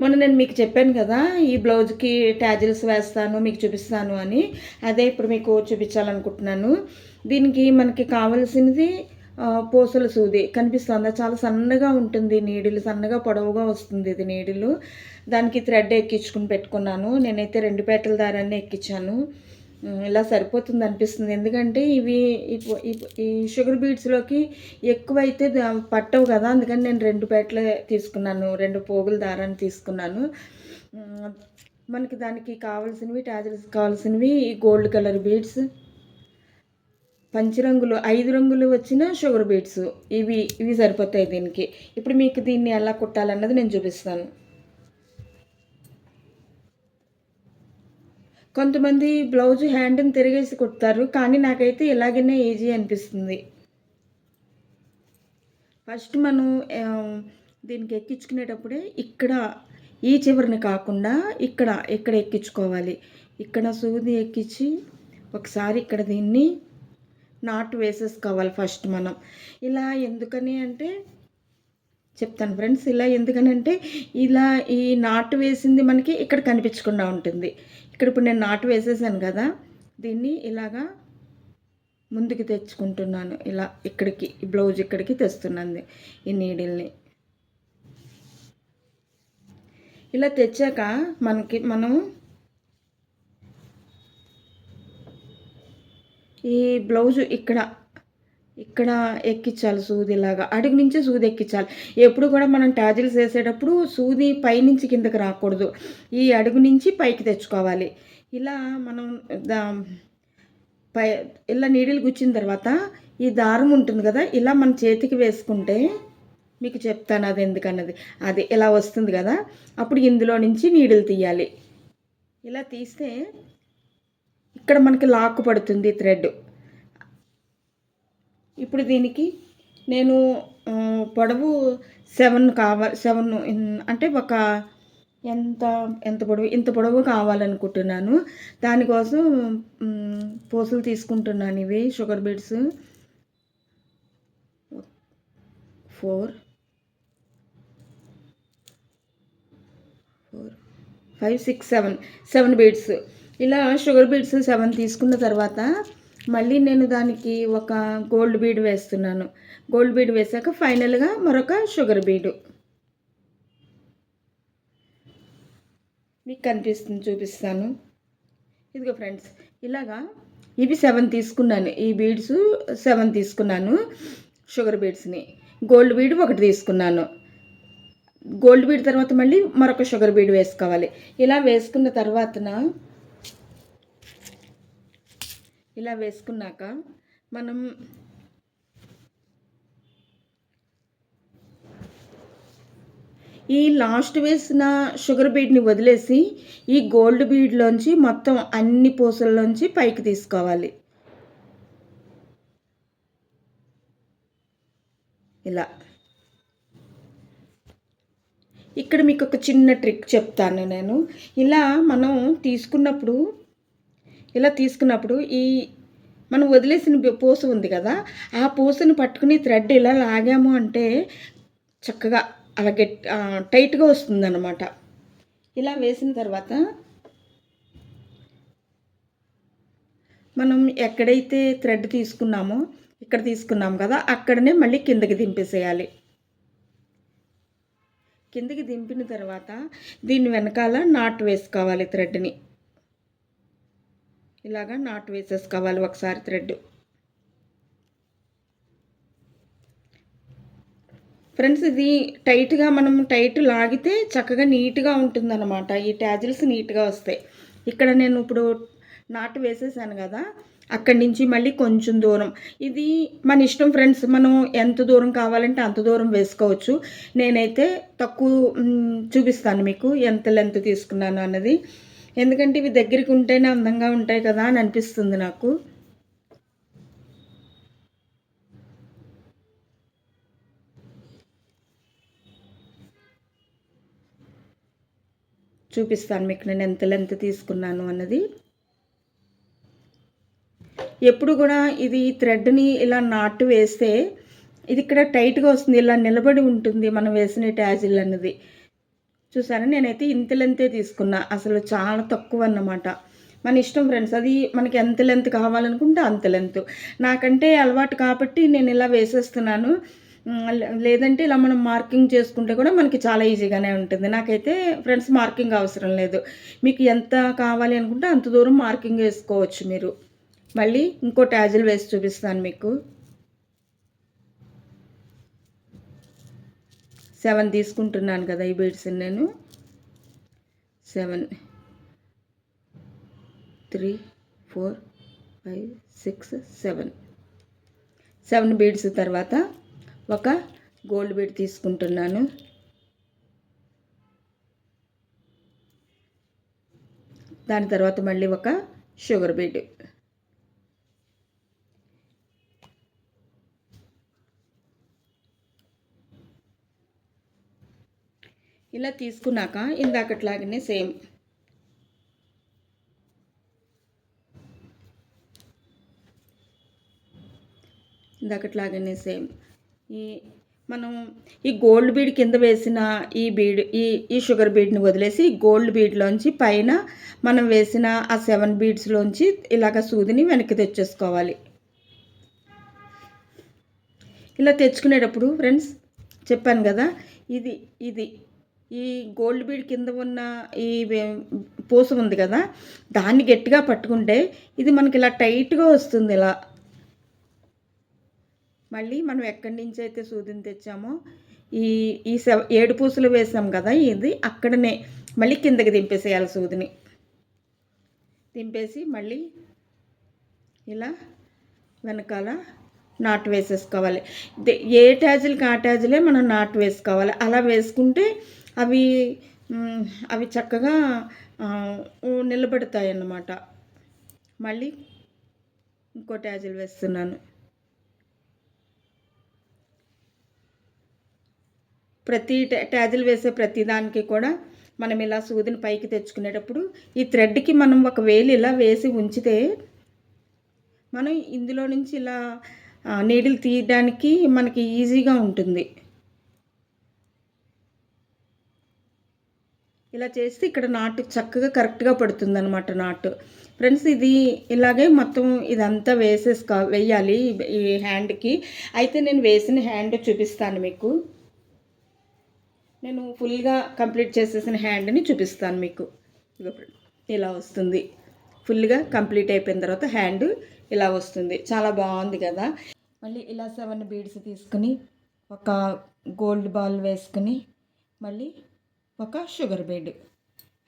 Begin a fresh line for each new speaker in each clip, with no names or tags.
మొన్న నేను మీకు చెప్పాను కదా ఈ బ్లౌజ్కి ట్యాజిల్స్ వేస్తాను మీకు చూపిస్తాను అని. అదే ఇప్పుడు మీకు చూపించాలనుకుంటున్నాను. దీనికి మనకి కావాల్సినది పూసల సూది. కనిపిస్తుందా? చాలా సన్నగా ఉంటుంది నీడిలు సన్నగా పొడవుగా వస్తుంది ఇది నీడిలు. దానికి థ్రెడ్ ఎక్కించుకుని పెట్టుకున్నాను. నేనైతే రెండు పేటల దారాన్ని ఎక్కించాను. ఇలా సరిపోతుంది అనిపిస్తుంది. ఎందుకంటే ఇవి ఈ షుగర్ బీడ్స్లోకి ఎక్కువైతే దా- పట్టవు కదా. అందుకని నేను రెండు పేటలే తీసుకున్నాను. రెండు పోగుల దారాన్ని తీసుకున్నాను. మనకి దానికి కావాల్సినవి టాజర్స్ కావాల్సినవి ఈ గోల్డ్ కలర్ బీడ్స్ పంచరంగులు ఐదు రంగులు వచ్చిన షుగర్ బీట్స్ ఇవి ఇవి సరిపోతాయి దీనికి. ఇప్పుడు మీకు దీన్ని ఎలా కుట్టాలన్నది నేను చూపిస్తాను. కొంతమంది బ్లౌజ్ హ్యాండ్ని తిరిగేసి కుడతారు కానీ నాకైతే ఇలాగనే ఈజీ అనిపిస్తుంది. ఫస్ట్ మనం దీనికి ఎక్కించుకునేటప్పుడే ఇక్కడ ఈ చివరిని కాకుండా ఇక్కడ ఇక్కడ ఎక్కించుకోవాలి. ఇక్కడ సూది ఎక్కించి ఒకసారి ఇక్కడ దీన్ని నాట్ వేసేసుకోవాలి ఫస్ట్ మనం. ఇలా ఎందుకని అంటే చెప్తాను ఫ్రెండ్స్ ఇలా ఎందుకని అంటే ఇలా ఈ నాటు వేసింది మనకి ఇక్కడ కనిపించకుండా ఉంటుంది. ఇక్కడ ఇప్పుడు నేను నాటు వేసేసాను కదా దీన్ని ఇలాగా ముందుకు తెచ్చుకుంటున్నాను. ఇలా ఇక్కడికి ఈ బ్లౌజ్ ఇక్కడికి తెస్తున్నాను ఈ నీడిల్ని. ఇలా తెచ్చాక మనకి మనం ఈ బ్లౌజు ఇక్కడ ఇక్కడ ఎక్కించాలి సూదిలాగా అడుగు నుంచే సూది ఎక్కించాలి. ఎప్పుడు కూడా మనం టాజిల్స్ వేసేటప్పుడు సూది పైనుంచి కిందకి రాకూడదు. ఈ అడుగు నుంచి పైకి తెచ్చుకోవాలి. ఇలా మనం దా పై ఇలా నీడిలు గుచ్చిన తర్వాత ఈ దారం ఉంటుంది కదా ఇలా మన చేతికి వేసుకుంటే మీకు చెప్తాను అది ఎందుకన్నది. అది ఇలా వస్తుంది కదా అప్పుడు ఇందులో నుంచి నీడిలు తీయాలి. ఇలా తీస్తే ఇక్కడ మనకి లాక్ పడుతుంది థ్రెడ్. ఇప్పుడు దీనికి నేను పొడవు సెవెన్ కావాలి సెవెన్ అంటే ఒక ఎంత ఎంత పొడవు ఇంత పొడవు కావాలనుకుంటున్నాను. దానికోసం పూసలు తీసుకుంటున్నాను ఇవి sugar beads four four five six seven seven beads ఇలా షుగర్ బీడ్స్ సెవెన్ తీసుకున్న తర్వాత మళ్ళీ నేను దానికి ఒక గోల్డ్ బీడ్ వేస్తున్నాను. గోల్డ్ బీడ్ వేసాక ఫైనల్గా మరొక షుగర్ బీడు. మీకు కనిపిస్తుంది చూపిస్తాను. ఇదిగో ఫ్రెండ్స్ ఇలాగా ఇవి సెవెన్ తీసుకున్నాను. ఈ బీడ్స్ సెవెన్ తీసుకున్నాను షుగర్ బీడ్స్ని గోల్డ్ బీడ్ ఒకటి తీసుకున్నాను. గోల్డ్ బీడ్ తర్వాత మళ్ళీ మరొక షుగర్ బీడ్ వేసుకోవాలి. ఇలా వేసుకున్న తర్వాతన ఇలా వేసుకున్నాక మనం ఈ లాస్ట్ వేసిన షుగర్ బీడ్ని వదిలేసి ఈ గోల్డ్ బీడ్లోంచి మొత్తం అన్ని పూసల్లోంచి పైకి తీసుకోవాలి. ఇలా. ఇక్కడ మీకు ఒక చిన్న ట్రిక్ చెప్తాను నేను. ఇలా మనం తీసుకున్నప్పుడు ఇలా తీసుకున్నప్పుడు ఈ మనం వదిలేసిన పూస ఉంది కదా ఆ పూసని పట్టుకుని థ్రెడ్ ఇలా లాగాము అంటే చక్కగా అలా గట్ టైట్గా వస్తుందన్నమాట. ఇలా వేసిన తర్వాత మనం ఎక్కడైతే థ్రెడ్ తీసుకున్నామో ఇక్కడ తీసుకున్నాం కదా అక్కడనే మళ్ళీ కిందకి దింపేసేయాలి. కిందకి దింపిన తర్వాత దీని వెనకాల నాటు వేసుకోవాలి థ్రెడ్ని. ఇలాగా నాట్ వేసేసుకోవాలి ఒకసారి థ్రెడ్. ఫ్రెండ్స్ ఇది టైట్గా మనం టైట్ లాగితే చక్కగా నీట్గా ఉంటుందన్నమాట. ఈ ట్యాజిల్స్ నీట్గా వస్తాయి. ఇక్కడ నేను ఇప్పుడు నాటు వేసేసాను కదా అక్కడి నుంచి మళ్ళీ కొంచెం దూరం. ఇది మన ఇష్టం ఫ్రెండ్స్ మనం ఎంత దూరం కావాలంటే అంత దూరం వేసుకోవచ్చు. నేనైతే తక్కువ చూపిస్తాను మీకు ఎంత లెంత్ తీసుకున్నాను అన్నది. ఎందుకంటే ఇవి దగ్గరికి ఉంటేనే అందంగా ఉంటాయి కదా అని అనిపిస్తుంది నాకు. చూపిస్తాను మీకు నేను ఎంత లెంత్ తీసుకున్నాను అన్నది. ఎప్పుడు కూడా ఇది థ్రెడ్ని ఇలా నాటు వేస్తే ఇది ఇక్కడ టైట్గా వస్తుంది ఇలా నిలబడి ఉంటుంది మనం వేసిన ట్యాజిల్ అన్నది. చూసారా? నేనైతే ఇంత లెంతే తీసుకున్నా. అసలు చాలా తక్కువ అన్నమాట. మన ఇష్టం ఫ్రెండ్స్ అది మనకి ఎంత లెంత్ కావాలనుకుంటే అంత లెంత్ నాకంటే అలవాటు కాబట్టి నేను ఇలా వేసేస్తున్నాను. లేదంటే ఇలా మనం మార్కింగ్ చేసుకుంటే కూడా మనకి చాలా ఈజీగానే ఉంటుంది. నాకైతే ఫ్రెండ్స్ మార్కింగ్ అవసరం లేదు. మీకు ఎంత కావాలి అనుకుంటే అంత దూరం మార్కింగ్ వేసుకోవచ్చు మీరు. మళ్ళీ ఇంకో ట్యాజిల్ వేసి చూపిస్తాను మీకు. సెవెన్ తీసుకుంటున్నాను కదా ఈ బీడ్స్ నేను. Seven three four five six seven. Seven beads తర్వాత ఒక గోల్డ్ బీడ్ తీసుకుంటున్నాను. దాని తర్వాత మళ్ళీ ఒక షుగర్ బీడ్. ఇలా తీసుకున్నాక ఇందాకట్లాగానే సేమ్. ఇందాకట్లాగానే సేమ్. ఈ మనం ఈ గోల్డ్ బీడ్ కింద వేసిన ఈ బీడ్ ఈ ఈ షుగర్ బీడ్ని వదిలేసి గోల్డ్ బీడ్లోంచి పైన మనం వేసిన ఆ సెవెన్ బీడ్స్లోంచి ఇలాగ సూదిని వెనక్కి తెచ్చేసుకోవాలి. ఇలా తెచ్చుకునేటప్పుడు ఫ్రెండ్స్ చెప్పాను కదా ఇది ఇది. ఈ గోల్డ్ బీడ్ కింద ఉన్న ఈ పూస ఉంది కదా దాన్ని గట్టిగా పట్టుకుంటే ఇది మనకి ఇలా టైట్గా వస్తుంది ఇలా. మళ్ళీ మనం ఎక్కడి నుంచి అయితే సూదిని తెచ్చామో ఈ ఈ ఏడు పూసలు వేసాం కదా ఇది అక్కడనే మళ్ళీ కిందకి దింపేసేయాలి సూదిని. దింపేసి మళ్ళీ ఇలా వెనకాల నాటు వేసేసుకోవాలి. ఏ ట్యాజులకి ఆ ట్యాజులే మనం నాటు వేసుకోవాలి. అలా వేసుకుంటే అవి అవి చక్కగా నిలబడతాయి అన్నమాట మళ్ళీ ఇంకో ట్యాజిల్ వేస్తున్నాను. ప్రతి ట్యాజిల్ వేసే ప్రతి దానికి కూడా మనం ఇలా సూదిని పైకి తెచ్చుకునేటప్పుడు ఈ థ్రెడ్కి మనం ఒక వేలు ఇలా వేసి ఉంచితే మనం ఇందులో నుంచి ఇలా నీడిల్ తీయడానికి మనకి ఈజీగా ఉంటుంది. ఇలా చేస్తే ఇక్కడ నాటు చక్కగా కరెక్ట్గా పడుతుంది అనమాట నాటు. ఫ్రెండ్స్ ఇది ఇలాగే మొత్తం ఇదంతా వేసేసుకో వేయాలి ఈ హ్యాండ్కి. అయితే నేను వేసిన హ్యాండ్ చూపిస్తాను మీకు. నేను ఫుల్గా కంప్లీట్ చేసేసిన హ్యాండ్ని చూపిస్తాను మీకు. ఇలా వస్తుంది. ఫుల్గా కంప్లీట్ అయిపోయిన తర్వాత హ్యాండ్ ఇలా వస్తుంది. చాలా బాగుంది కదా. మళ్ళీ ఇలా సెవెన్ బీడ్స్ తీసుకుని ఒక గోల్డ్ బాల్ వేసుకుని మళ్ళీ ఒక షుగర్ బీడ్.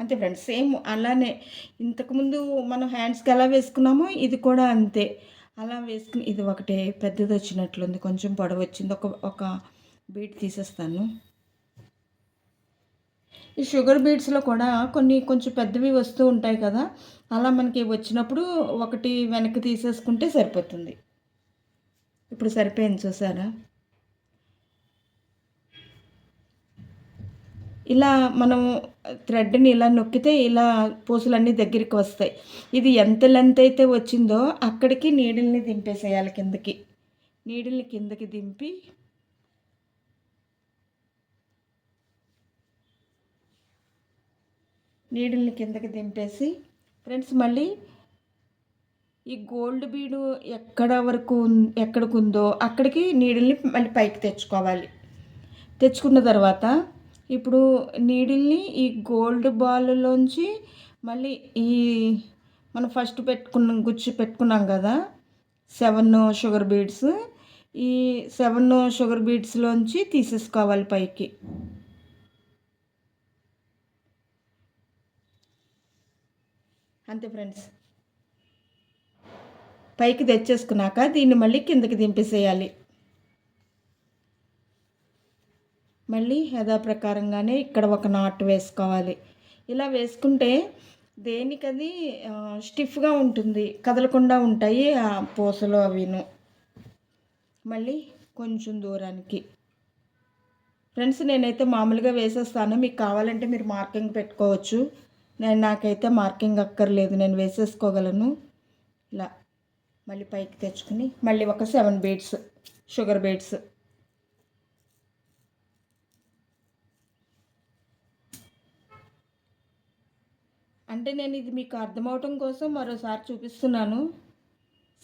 అంతే ఫ్రెండ్స్ సేమ్ అలానే ఇంతకుముందు మనం హ్యాండ్స్కి ఎలా వేసుకున్నామో ఇది కూడా అంతే. అలా వేసుకుని ఇది ఒకటే పెద్దది వచ్చినట్లుంది. కొంచెం పొడవు వచ్చింది. ఒక ఒక బీడ్ తీసేస్తాను. ఈ షుగర్ బీడ్స్లో కూడా కొన్ని కొంచెం పెద్దవి వస్తూ ఉంటాయి కదా అలా మనకి వచ్చినప్పుడు ఒకటి వెనక్కి తీసేసుకుంటే సరిపోతుంది. ఇప్పుడు సరిపోయింది చూసారా? ఇలా మనం థ్రెడ్ని ఇలా నొక్కితే ఇలా పూసలన్నీ దగ్గరికి వస్తాయి. ఇది ఎంత లెంత్ అయితే వచ్చిందో అక్కడికి నీడిల్ని దింపేసేయాలి కిందకి. నీడిల్ని కిందకి దింపి నీడిల్ని కిందకి దింపేసి ఫ్రెండ్స్ మళ్ళీ ఈ గోల్డ్ బీడు ఎక్కడ వరకు ఎక్కడికి ఉందో అక్కడికి నీడిల్ని మళ్ళీ పైకి తెచ్చుకోవాలి. తెచ్చుకున్న తర్వాత ఇప్పుడు నీడిల్ని ఈ గోల్డ్ బాల్లోంచి మళ్ళీ ఈ మనం ఫస్ట్ పెట్టుకున్న గుచ్చి పెట్టుకున్నాం కదా సెవెన్ షుగర్ బీడ్స్ ఈ సెవెన్ షుగర్ బీడ్స్లోంచి తీసేసుకోవాలి పైకి. అంతే ఫ్రెండ్స్. పైకి తెచ్చేసుకున్నాక దీన్ని మళ్ళీ కిందకి దింపేసేయాలి. మళ్ళీ యథాప్రకారంగానే ఇక్కడ ఒక నాట్ వేసుకోవాలి. ఇలా వేసుకుంటే దేనికది స్టిఫ్గా ఉంటుంది కదలకుండా ఉంటాయి ఆ పూసలు అవిను. మళ్ళీ కొంచెం దూరానికి. ఫ్రెండ్స్ నేనైతే మామూలుగా వేసేస్తాను. మీకు కావాలంటే మీరు మార్కింగ్ పెట్టుకోవచ్చు. నేను నాకైతే మార్కింగ్ అక్కర్లేదు నేను వేసేసుకోగలను. ఇలా మళ్ళీ పైకి తెచ్చుకుని మళ్ళీ ఒక సెవెన్ బీడ్స్ షుగర్ బీడ్స్ అంటే నేను ఇది మీకు అర్థమవటం కోసం మరోసారి చూపిస్తున్నాను.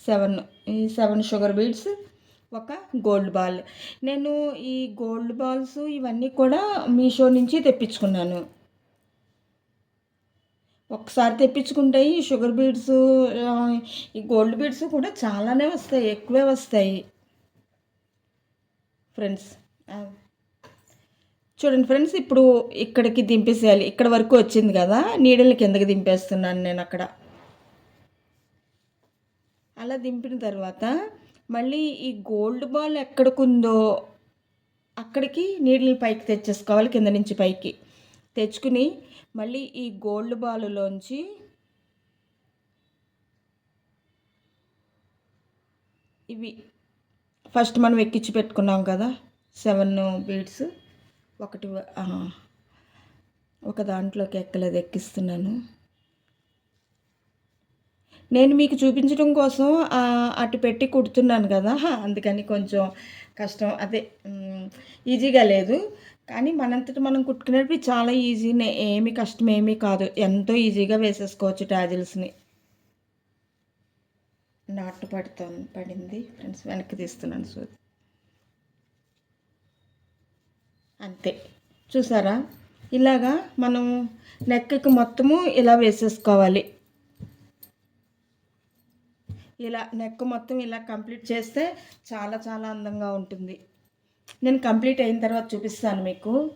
సెవెన్ ఈ సెవెన్ షుగర్ బీడ్స్ ఒక గోల్డ్ బాల్. నేను ఈ గోల్డ్ బాల్స్ ఇవన్నీ కూడా మీషో నుంచి తెప్పించుకున్నాను. ఒకసారి తెప్పించుకుంటాయి ఈ షుగర్ బీడ్స్ ఈ గోల్డ్ బీడ్స్ కూడా చాలానే వస్తాయి ఎక్కువే వస్తాయి. ఫ్రెండ్స్ చూడండి ఫ్రెండ్స్ ఇప్పుడు ఇక్కడికి దింపేసేయాలి. ఇక్కడ వరకు వచ్చింది కదా నీడల్ని కిందకి దింపేస్తున్నాను నేను అక్కడ. అలా దింపిన తర్వాత మళ్ళీ ఈ గోల్డ్ బాల్ ఎక్కడికుందో అక్కడికి నీళ్ళని పైకి తెచ్చేసుకోవాలి కింద నుంచి పైకి. తెచ్చుకుని మళ్ళీ ఈ గోల్డ్ బాలులోంచి ఇవి ఫస్ట్ మనం ఎక్కించి పెట్టుకున్నాం కదా సెవెన్ బీడ్స్ ఒకటి ఒక దాంట్లోకి ఎక్కలేదు ఎక్కిస్తున్నాను. నేను మీకు చూపించడం కోసం అటు పెట్టి కుడుతున్నాను కదా అందుకని కొంచెం కష్టం. అదే ఈజీగా లేదు. కానీ మనంతట మనం కుట్టుకునేటప్పుడు చాలా ఈజీనే ఏమి కష్టం ఏమీ కాదు. ఎంతో ఈజీగా వేసేసుకోవచ్చు టాజిల్స్ని. నాటు పడుతాను పడింది. ఫ్రెండ్స్ వెనక్కి తీస్తున్నాను సూది. అంతే. చూసారా? ఇలాగా మనం నెక్కి మొత్తము ఇలా వేసేసుకోవాలి. ఇలా నెక్ మొత్తం ఇలా కంప్లీట్ చేస్తే చాలా చాలా అందంగా ఉంటుంది. నేను కంప్లీట్ అయిన తర్వాత చూపిస్తాను మీకు.